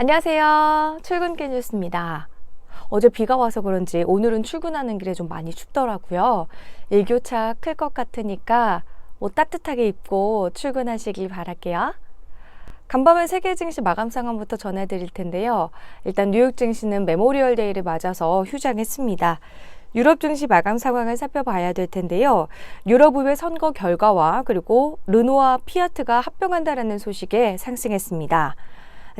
안녕하세요. 출근길 뉴스입니다. 어제 비가 와서 그런지 오늘은 출근하는 길에 좀 많이 춥더라고요. 일교차 클 것 같으니까 옷 따뜻하게 입고 출근하시길 바랄게요. 간밤에 세계 증시 마감 상황부터 전해드릴 텐데요. 일단 뉴욕 증시는 메모리얼 데이를 맞아서 휴장했습니다. 유럽 증시 마감 상황을 살펴봐야 될 텐데요. 유럽 의회 선거 결과와 그리고 르노와 피아트가 합병한다라는 소식에 상승했습니다.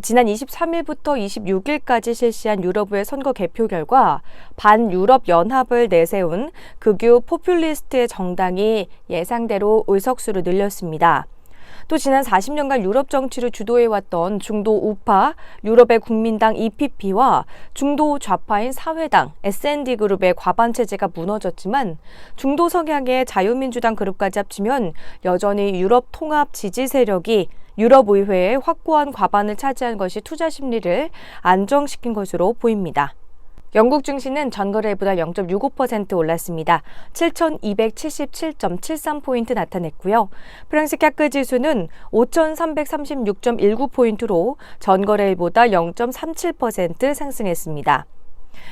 지난 23일부터 26일까지 실시한 유럽의 선거 개표 결과 반유럽 연합을 내세운 극유 포퓰리스트의 정당이 예상대로 의석수를 늘렸습니다. 또 지난 40년간 유럽 정치를 주도해왔던 중도 우파 유럽의 국민당 EPP와 중도 좌파인 사회당 SND 그룹의 과반 체제가 무너졌지만 중도 성향의 자유민주당 그룹까지 합치면 여전히 유럽 통합 지지 세력이 유럽 의회에 확고한 과반을 차지한 것이 투자 심리를 안정시킨 것으로 보입니다. 영국 증시는 전거래보다 0.65% 올랐습니다. 7,277.73포인트 나타냈고요. 프랑스 캬크 지수는 5,336.19포인트로 전거래일보다 0.37% 상승했습니다.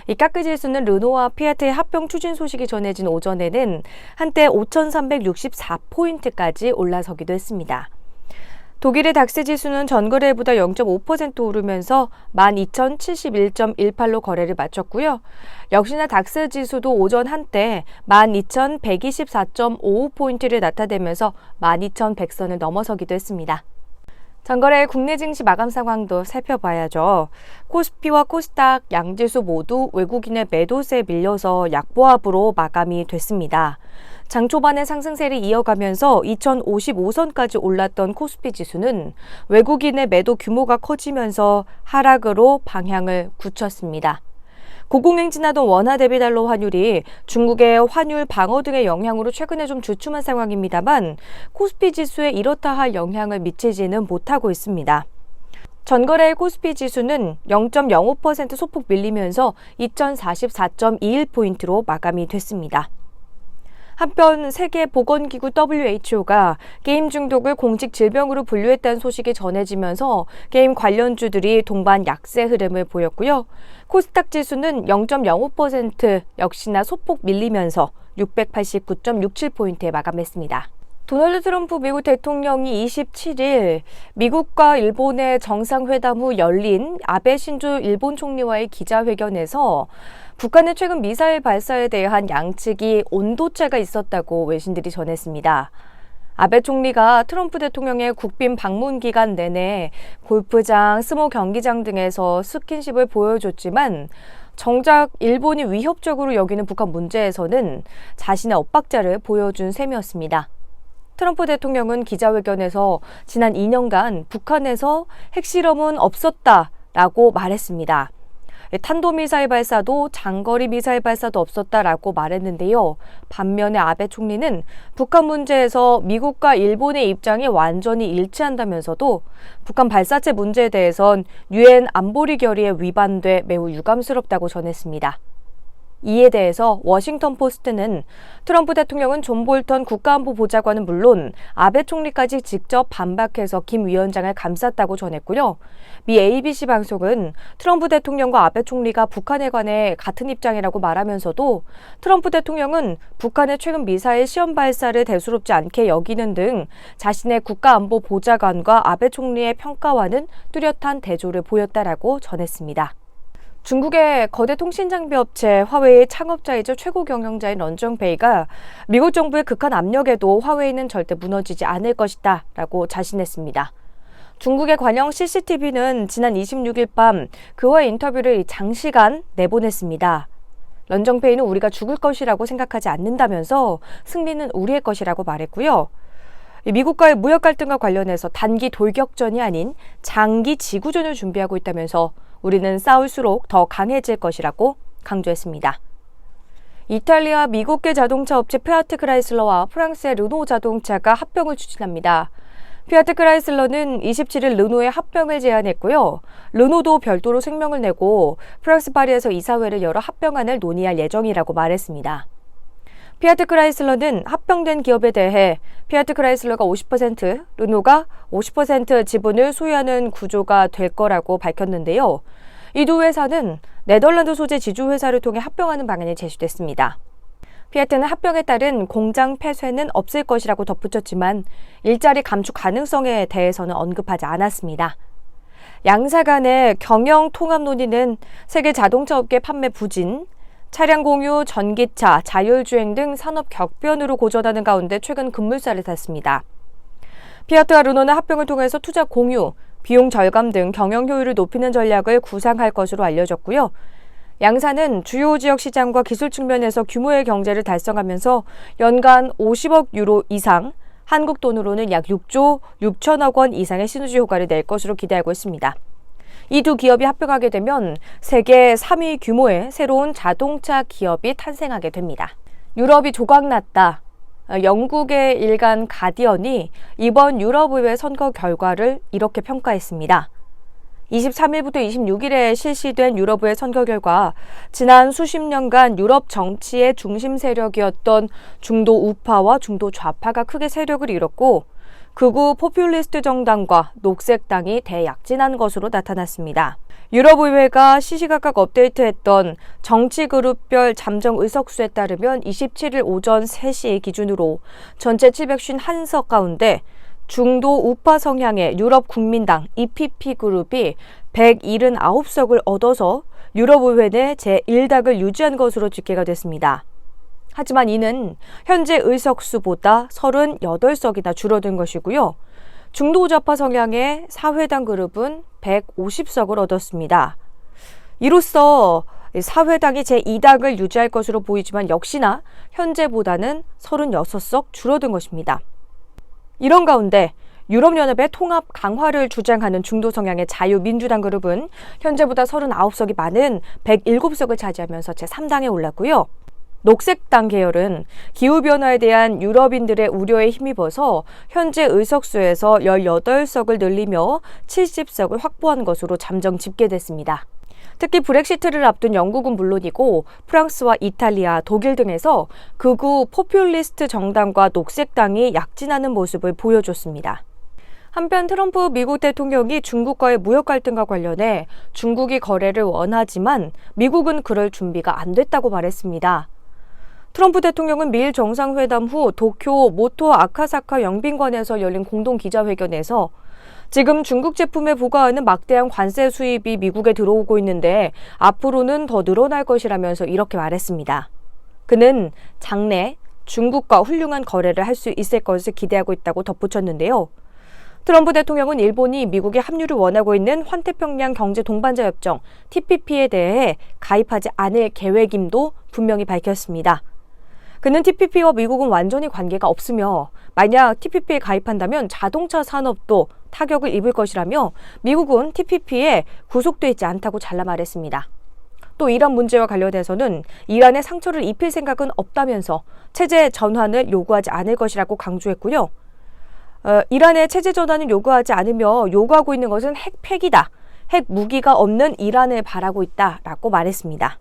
이 까크 지수는 르노와 피아트의 합병 추진 소식이 전해진 오전에는 한때 5,364포인트까지 올라서기도 했습니다. 독일의 닥스 지수는 전거래보다 0.5% 오르면서 12,071.18로 거래를 마쳤고요. 역시나 닥스 지수도 오전 한때 12,124.55포인트를 나타내면서 12,100선을 넘어서기도 했습니다. 전거래 국내 증시 마감 상황도 살펴봐야죠. 코스피와 코스닥 양지수 모두 외국인의 매도세에 밀려서 약보합으로 마감이 됐습니다. 장 초반의 상승세를 이어가면서 2055선까지 올랐던 코스피 지수는 외국인의 매도 규모가 커지면서 하락으로 방향을 굳혔습니다. 고공행진하던 원화 대비 달러 환율이 중국의 환율 방어 등의 영향으로 최근에 좀 주춤한 상황입니다만 코스피 지수에 이렇다 할 영향을 미치지는 못하고 있습니다. 전거래 코스피 지수는 0.05% 소폭 밀리면서 2044.21포인트로 마감이 됐습니다. 한편 세계보건기구 WHO가 게임 중독을 공식 질병으로 분류했다는 소식이 전해지면서 게임 관련주들이 동반 약세 흐름을 보였고요. 코스닥 지수는 0.05% 역시나 소폭 밀리면서 689.67포인트에 마감했습니다. 도널드 트럼프 미국 대통령이 27일 미국과 일본의 정상회담 후 열린 아베 신조 일본 총리와의 기자회견에서 북한의 최근 미사일 발사에 대한 양측이 온도차가 있었다고 외신들이 전했습니다. 아베 총리가 트럼프 대통령의 국빈 방문 기간 내내 골프장, 스모 경기장 등에서 스킨십을 보여줬지만 정작 일본이 위협적으로 여기는 북한 문제에서는 자신의 엇박자를 보여준 셈이었습니다. 트럼프 대통령은 기자회견에서 지난 2년간 북한에서 핵실험은 없었다라고 말했습니다. 탄도미사일 발사도 장거리 미사일 발사도 없었다라고 말했는데요. 반면에 아베 총리는 북한 문제에서 미국과 일본의 입장이 완전히 일치한다면서도 북한 발사체 문제에 대해선 유엔 안보리 결의에 위반돼 매우 유감스럽다고 전했습니다. 이에 대해서 워싱턴 포스트는 트럼프 대통령은 존 볼턴 국가안보 보좌관은 물론 아베 총리까지 직접 반박해서 김 위원장을 감쌌다고 전했고요. 미 ABC 방송은 트럼프 대통령과 아베 총리가 북한에 관해 같은 입장이라고 말하면서도 트럼프 대통령은 북한의 최근 미사일 시험 발사를 대수롭지 않게 여기는 등 자신의 국가안보 보좌관과 아베 총리의 평가와는 뚜렷한 대조를 보였다라고 전했습니다. 중국의 거대 통신 장비 업체 화웨이의 창업자이자 최고 경영자인 런정페이가 미국 정부의 극한 압력에도 화웨이는 절대 무너지지 않을 것이다 라고 자신했습니다. 중국의 관영 CCTV는 지난 26일 밤 그와의 인터뷰를 장시간 내보냈습니다. 런정페이는 우리가 죽을 것이라고 생각하지 않는다면서 승리는 우리의 것이라고 말했고요. 미국과의 무역 갈등과 관련해서 단기 돌격전이 아닌 장기 지구전을 준비하고 있다면서 우리는 싸울수록 더 강해질 것이라고 강조했습니다. 이탈리아 미국계 자동차 업체 피아트 크라이슬러와 프랑스의 르노 자동차가 합병을 추진합니다. 피아트 크라이슬러는 27일 르노의 합병을 제안했고요. 르노도 별도로声명을 내고 프랑스 파리에서 이사회를 열어 합병안을 논의할 예정이라고 말했습니다. 피아트 크라이슬러는 합병된 기업에 대해 피아트 크라이슬러가 50%, 르노가 50% 지분을 소유하는 구조가 될 거라고 밝혔는데요. 이 두 회사는 네덜란드 소재 지주회사를 통해 합병하는 방안이 제시됐습니다. 피아트는 합병에 따른 공장 폐쇄는 없을 것이라고 덧붙였지만 일자리 감축 가능성에 대해서는 언급하지 않았습니다. 양사 간의 경영 통합 논의는 세계 자동차 업계 판매 부진, 차량 공유, 전기차, 자율주행 등 산업 격변으로 고전하는 가운데 최근 급물살을 탔습니다. 피아트와 르노는 합병을 통해서 투자 공유, 비용 절감 등 경영 효율을 높이는 전략을 구상할 것으로 알려졌고요. 양사는 주요 지역 시장과 기술 측면에서 규모의 경제를 달성하면서 연간 50억 유로 이상, 한국 돈으로는 약 6조 6천억 원 이상의 시너지 효과를 낼 것으로 기대하고 있습니다. 이 두 기업이 합병하게 되면 세계 3위 규모의 새로운 자동차 기업이 탄생하게 됩니다. 유럽이 조각났다. 영국의 일간 가디언이 이번 유럽의회 선거 결과를 이렇게 평가했습니다. 23일부터 26일에 실시된 유럽의 선거 결과 지난 수십 년간 유럽 정치의 중심 세력이었던 중도 우파와 중도 좌파가 크게 세력을 잃었고 극우 포퓰리스트 정당과 녹색당이 대약진한 것으로 나타났습니다. 유럽의회가 시시각각 업데이트했던 정치그룹별 잠정 의석수에 따르면 27일 오전 3시 기준으로 전체 751석 가운데 중도 우파 성향의 유럽 국민당 EPP 그룹이 179석을 얻어서 유럽의회 내 제1당을 유지한 것으로 집계가 됐습니다. 하지만 이는 현재 의석수보다 38석이나 줄어든 것이고요. 중도 좌파 성향의 사회당 그룹은 150석을 얻었습니다. 이로써 사회당이 제2당을 유지할 것으로 보이지만 역시나 현재보다는 36석 줄어든 것입니다. 이런 가운데 유럽연합의 통합 강화를 주장하는 중도 성향의 자유민주당 그룹은 현재보다 39석이 많은 107석을 차지하면서 제3당에 올랐고요. 녹색당 계열은 기후변화에 대한 유럽인들의 우려에 힘입어서 현재 의석수에서 18석을 늘리며 70석을 확보한 것으로 잠정 집계됐습니다. 특히 브렉시트를 앞둔 영국은 물론이고 프랑스와 이탈리아, 독일 등에서 극우 포퓰리스트 정당과 녹색당이 약진하는 모습을 보여줬습니다. 한편 트럼프 미국 대통령이 중국과의 무역 갈등과 관련해 중국이 거래를 원하지만 미국은 그럴 준비가 안 됐다고 말했습니다. 트럼프 대통령은 미일 정상회담 후 도쿄 모토 아카사카 영빈관에서 열린 공동 기자회견에서 지금 중국 제품에 부과하는 막대한 관세 수입이 미국에 들어오고 있는데 앞으로는 더 늘어날 것이라면서 이렇게 말했습니다. 그는 장래 중국과 훌륭한 거래를 할 수 있을 것을 기대하고 있다고 덧붙였는데요. 트럼프 대통령은 일본이 미국의 합류를 원하고 있는 환태평양 경제 동반자 협정 TPP에 대해 가입하지 않을 계획임도 분명히 밝혔습니다. 그는 TPP와 미국은 완전히 관계가 없으며 만약 TPP에 가입한다면 자동차 산업도 타격을 입을 것이라며 미국은 TPP에 구속돼 있지 않다고 잘라 말했습니다. 또 이란 문제와 관련해서는 이란에 상처를 입힐 생각은 없다면서 체제 전환을 요구하지 않을 것이라고 강조했고요. 어, 이란의 체제 전환을 요구하지 않으며 요구하고 있는 것은 핵 폐기다. 핵 무기가 없는 이란을 바라고 있다라고 말했습니다.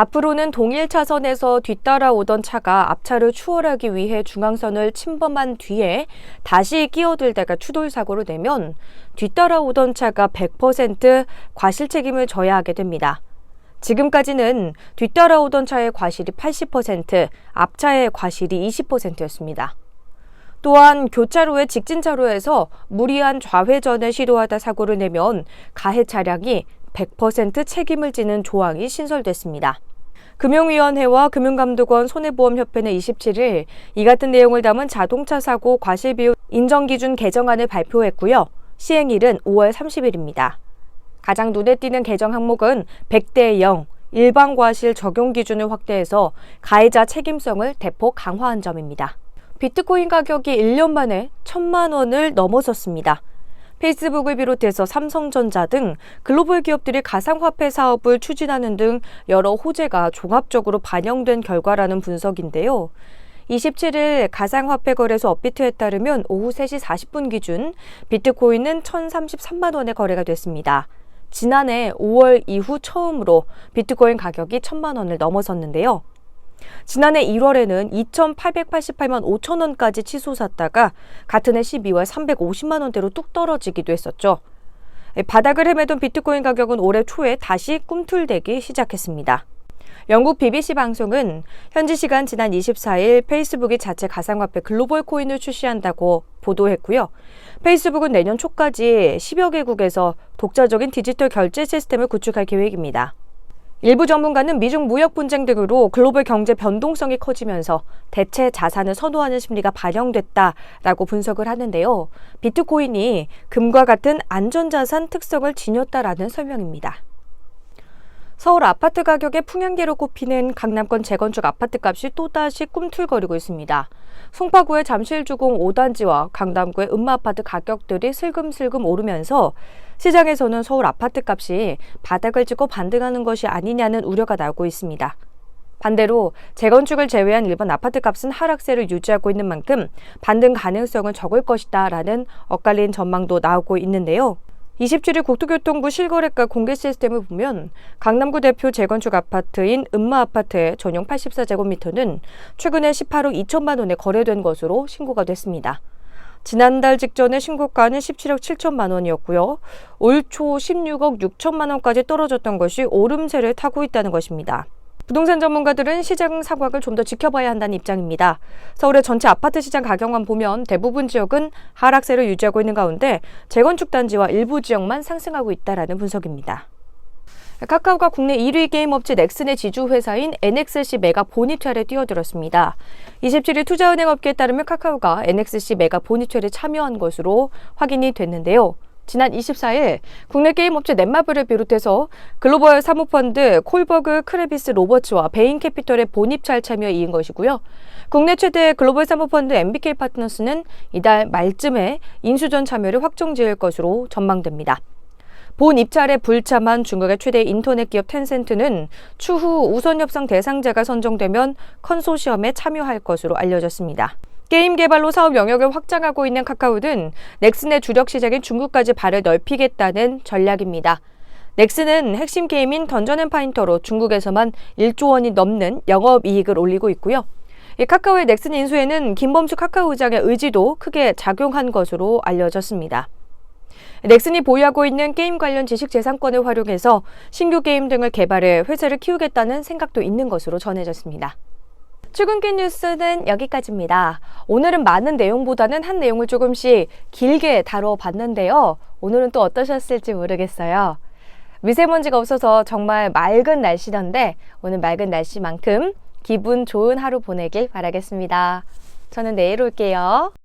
앞으로는 동일 차선에서 뒤따라오던 차가 앞차를 추월하기 위해 중앙선을 침범한 뒤에 다시 끼어들다가 추돌 사고를 내면 뒤따라오던 차가 100% 과실 책임을 져야 하게 됩니다. 지금까지는 뒤따라오던 차의 과실이 80%, 앞차의 과실이 20%였습니다. 또한 교차로의 직진차로에서 무리한 좌회전을 시도하다 사고를 내면 가해 차량이 100% 책임을 지는 조항이 신설됐습니다. 금융위원회와 금융감독원 손해보험협회는 27일 이 같은 내용을 담은 자동차 사고 과실비율 인정기준 개정안을 발표했고요. 시행일은 5월 30일입니다. 가장 눈에 띄는 개정 항목은 100대 0 일반 과실 적용 기준을 확대해서 가해자 책임성을 대폭 강화한 점입니다. 비트코인 가격이 1년 만에 1천만 원을 넘어섰습니다. 페이스북을 비롯해서 삼성전자 등 글로벌 기업들이 가상화폐 사업을 추진하는 등 여러 호재가 종합적으로 반영된 결과라는 분석인데요. 27일 가상화폐 거래소 업비트에 따르면 오후 3시 40분 기준 비트코인은 1,033만 원에 거래가 됐습니다. 지난해 5월 이후 처음으로 비트코인 가격이 1천만 원을 넘어섰는데요. 지난해 1월에는 2,888만 5천 원까지 치솟았다가 같은 해 12월 350만 원대로 뚝 떨어지기도 했었죠. 바닥을 헤매던 비트코인 가격은 올해 초에 다시 꿈틀대기 시작했습니다. 영국 BBC 방송은 현지 시간 지난 24일 페이스북이 자체 가상화폐 글로벌 코인을 출시한다고 보도했고요. 페이스북은 내년 초까지 10여 개국에서 독자적인 디지털 결제 시스템을 구축할 계획입니다. 일부 전문가는 미중 무역 분쟁 등으로 글로벌 경제 변동성이 커지면서 대체 자산을 선호하는 심리가 반영됐다라고 분석을 하는데요. 비트코인이 금과 같은 안전자산 특성을 지녔다라는 설명입니다. 서울 아파트 가격의 풍향계로 꼽히는 강남권 재건축 아파트 값이 또다시 꿈틀거리고 있습니다. 송파구의 잠실주공 5단지와 강남구의 음마아파트 가격들이 슬금슬금 오르면서 시장에서는 서울 아파트 값이 바닥을 찍고 반등하는 것이 아니냐는 우려가 나오고 있습니다. 반대로 재건축을 제외한 일반 아파트 값은 하락세를 유지하고 있는 만큼 반등 가능성은 적을 것이다 라는 엇갈린 전망도 나오고 있는데요. 27일 국토교통부 실거래가 공개 시스템을 보면 강남구 대표 재건축 아파트인 음마 아파트의 전용 84제곱미터는 최근에 18억 2천만 원에 거래된 것으로 신고가 됐습니다. 지난달 직전에 신고가는 17억 7천만 원이었고요. 올 초 16억 6천만 원까지 떨어졌던 것이 오름세를 타고 있다는 것입니다. 부동산 전문가들은 시장 상황을 좀 더 지켜봐야 한다는 입장입니다. 서울의 전체 아파트 시장 가격만 보면 대부분 지역은 하락세를 유지하고 있는 가운데 재건축 단지와 일부 지역만 상승하고 있다라는 분석입니다. 카카오가 국내 1위 게임 업체 넥슨의 지주 회사인 NXC 메가 보니퇴에 뛰어들었습니다. 27일 투자은행 업계에 따르면 카카오가 NXC 메가 보니퇴에 참여한 것으로 확인이 됐는데요. 지난 24일 국내 게임 업체 넷마블을 비롯해서 글로벌 사모펀드 콜버그 크레비스 로버츠와 베인캐피털의 본입찰 참여에 이은 것이고요. 국내 최대 글로벌 사모펀드 MBK 파트너스는 이달 말쯤에 인수전 참여를 확정 지을 것으로 전망됩니다. 본 입찰에 불참한 중국의 최대 인터넷 기업 텐센트는 추후 우선 협상 대상자가 선정되면 컨소시엄에 참여할 것으로 알려졌습니다. 게임 개발로 사업 영역을 확장하고 있는 카카오는 넥슨의 주력 시장인 중국까지 발을 넓히겠다는 전략입니다. 넥슨은 핵심 게임인 던전 앤 파인터로 중국에서만 1조 원이 넘는 영업 이익을 올리고 있고요. 이 카카오의 넥슨 인수에는 김범수 카카오 의장의 의지도 크게 작용한 것으로 알려졌습니다. 넥슨이 보유하고 있는 게임 관련 지식 재산권을 활용해서 신규 게임 등을 개발해 회사를 키우겠다는 생각도 있는 것으로 전해졌습니다. 출근길 뉴스는 여기까지입니다. 오늘은 많은 내용보다는 한 내용을 조금씩 길게 다뤄봤는데요. 오늘은 또 어떠셨을지 모르겠어요. 미세먼지가 없어서 정말 맑은 날씨던데 오늘 맑은 날씨만큼 기분 좋은 하루 보내길 바라겠습니다. 저는 내일 올게요.